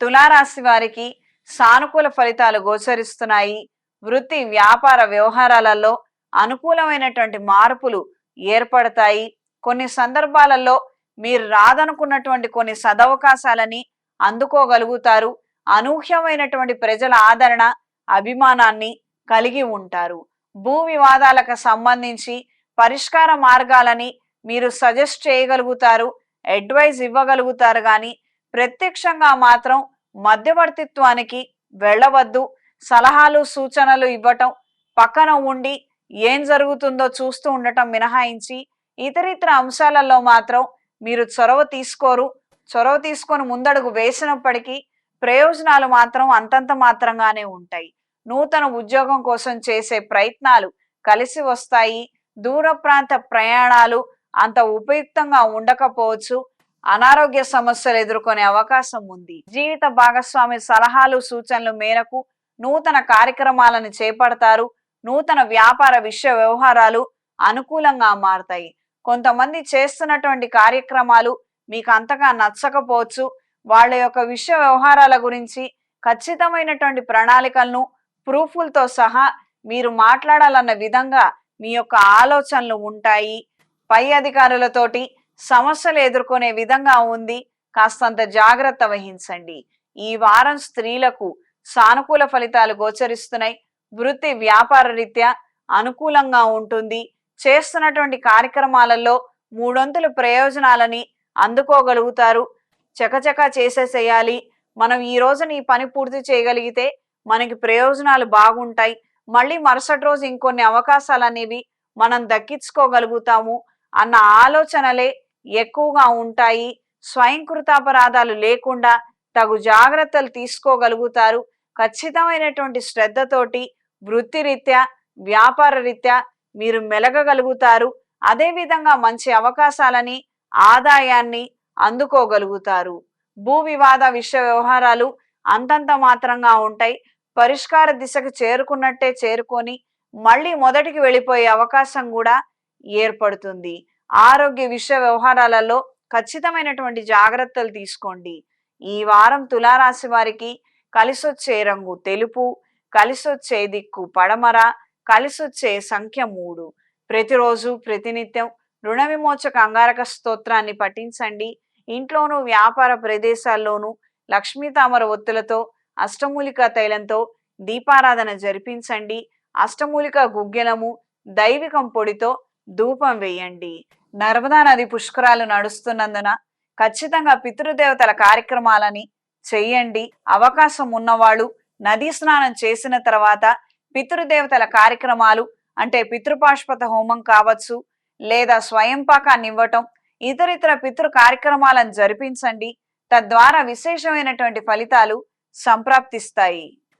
తులారాశి వారికి సానుకూల ఫలితాలు గోచరిస్తున్నాయి. వృత్తి వ్యాపార వ్యవహారాలలో అనుకూలమైనటువంటి మార్పులు ఏర్పడతాయి. కొన్ని సందర్భాలలో మీరు రాదనుకున్నటువంటి కొన్ని సదవకాశాలని అందుకోగలుగుతారు. అనూహ్యమైనటువంటి ప్రజల ఆదరణ అభిమానాన్ని కలిగి ఉంటారు. భూ వివాదాలకు సంబంధించి పరిష్కార మార్గాలని మీరు సజెస్ట్ చేయగలుగుతారు. అడ్వైజ్ ఇవ్వగలుగుతారు కానీ ప్రత్యక్షంగా మాత్రం మధ్యవర్తిత్వానికి వెళ్ళవద్దు. సలహాలు సూచనలు ఇవ్వటం పక్కన ఉండి ఏం జరుగుతుందో చూస్తూ ఉండటం మినహాయించి ఇతరితర అంశాలలో మాత్రం మీరు చొరవ తీసుకోరు. చొరవ తీసుకొని ముందడుగు వేసినప్పటికీ ప్రయోజనాలు మాత్రం అంతంత మాత్రంగానే ఉంటాయి. నూతన ఉద్యోగం కోసం చేసే ప్రయత్నాలు కలిసి వస్తాయి. దూర ప్రాంత ప్రయాణాలు అంత ఉపయుక్తంగా ఉండకపోవచ్చు. అనారోగ్య సమస్యలు ఎదుర్కొనే అవకాశం ఉంది. జీవిత భాగస్వామి సలహాలు సూచనలు మేరకు నూతన కార్యక్రమాలను చేపడతారు. నూతన వ్యాపార విషయ వ్యవహారాలు అనుకూలంగా మారతాయి. కొంతమంది చేస్తున్నటువంటి కార్యక్రమాలు మీకు అంతగా నచ్చకపోవచ్చు. వాళ్ళ యొక్క విషయ వ్యవహారాల గురించి ఖచ్చితమైనటువంటి ప్రణాళికలను ప్రూఫ్లతో సహా మీరు మాట్లాడాలన్న విధంగా మీ యొక్క ఆలోచనలు ఉంటాయి. పై అధికారులతోటి సమస్యలు ఎదుర్కొనే విధంగా ఉంది. కాస్తంత జాగ్రత్త వహించండి. ఈ వారం స్త్రీలకు సానుకూల ఫలితాలు గోచరిస్తున్నాయి. వృత్తి వ్యాపార రీత్యా అనుకూలంగా ఉంటుంది. చేస్తున్నటువంటి కార్యక్రమాలలో మూడొంతుల ప్రయోజనాలని అందుకోగలుగుతారు. చకచకా చేసేసేయాలి. మనం ఈ రోజున ఈ పని పూర్తి చేయగలిగితే మనకి ప్రయోజనాలు బాగుంటాయి. మళ్ళీ మరుసటి రోజు ఇంకొన్ని అవకాశాలు అనేవి మనం దక్కించుకోగలుగుతాము అన్న ఆలోచనలే ఎక్కువగా ఉంటాయి. స్వయంకృతాపరాధాలు లేకుండా తగు జాగ్రత్తలు తీసుకోగలుగుతారు. ఖచ్చితమైనటువంటి శ్రద్ధతోటి వృత్తిరీత్యా వ్యాపార రీత్యా మీరు మెలగగలుగుతారు. అదేవిధంగా మంచి అవకాశాలని ఆదాయాన్ని అందుకోగలుగుతారు. భూ వివాద విషయ వ్యవహారాలు అంతంత మాత్రంగా ఉంటాయి. పరిష్కార దిశకు చేరుకున్నట్టే చేరుకొని మళ్ళీ మొదటికి వెళ్ళిపోయే అవకాశం కూడా ఏర్పడుతుంది. ఆరోగ్య విషయ వ్యవహారాలలో ఖచ్చితమైనటువంటి జాగ్రత్తలు తీసుకోండి. ఈ వారం తులారాశి వారికి కలిసొచ్చే రంగు తెలుపు కలిసొచ్చే దిక్కు పడమర కలిసొచ్చే సంఖ్య మూడు. ప్రతిరోజు ప్రతినిత్యం రుణ విమోచక అంగారక స్తోత్రాన్ని పఠించండి. ఇంట్లోనూ వ్యాపార ప్రదేశాల్లోనూ లక్ష్మీ తామర ఒత్తులతో అష్టమూలిక తైలంతో దీపారాధన జరిపించండి. అష్టమూలిక గుగ్గిలము దైవికం పొడితో ధూపం వేయండి. నర్మదా నది పుష్కరాలు నడుస్తున్నందున ఖచ్చితంగా పితృదేవతల కార్యక్రమాలని చెయ్యండి అవకాశం ఉన్నవాళ్ళు నదీ స్నానం చేసిన తర్వాత పితృదేవతల కార్యక్రమాలు అంటే పితృపాష్పత హోమం కావచ్చు లేదా స్వయంపాకాన్ని ఇవ్వటం ఇతరితర పితృ కార్యక్రమాలను జరిపించండి. తద్వారా విశేషమైనటువంటి ఫలితాలు సంప్రాప్తిస్తాయి.